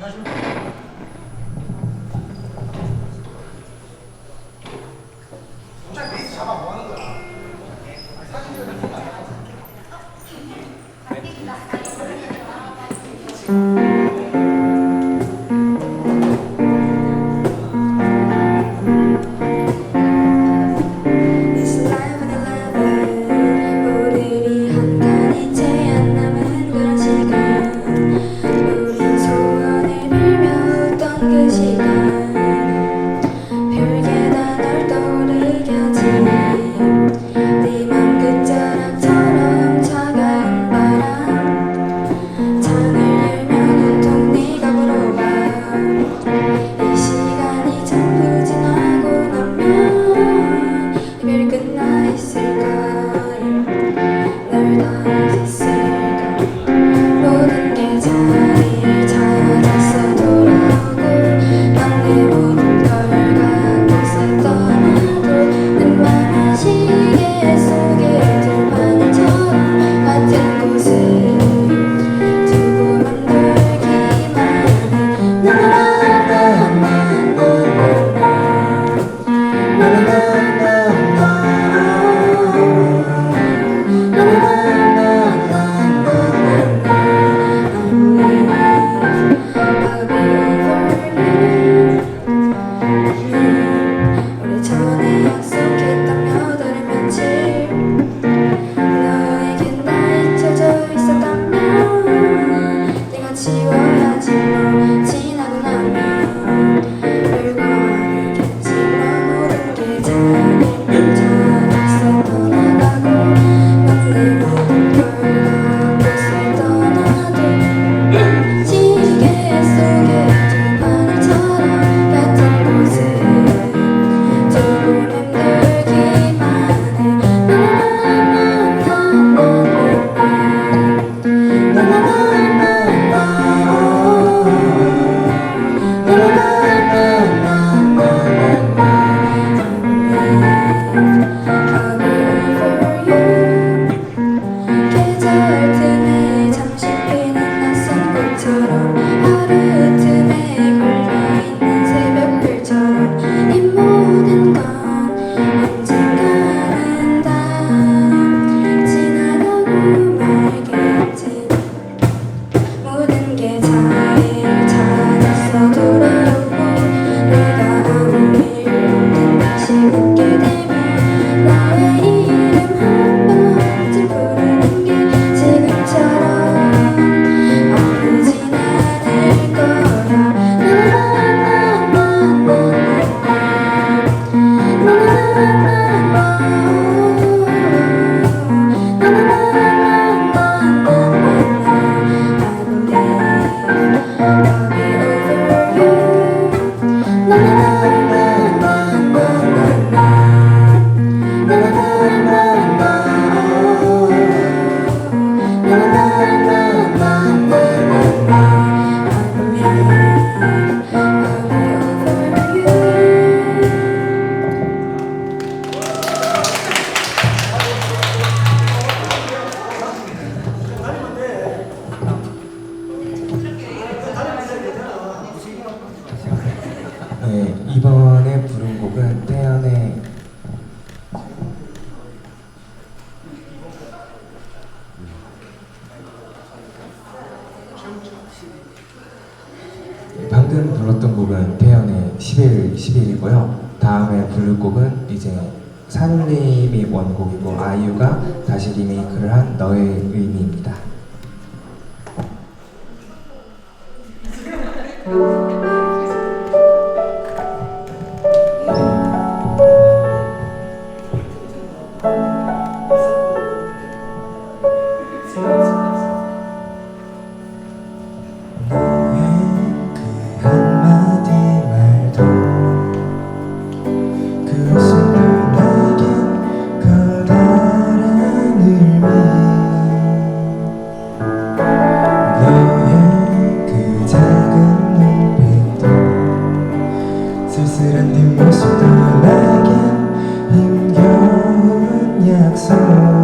Вона ж не 곡은 이제 사울님이 원곡이고 아이유가 다시 리메이크를 한 너의 의미입니다. soul.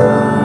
time.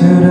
To the.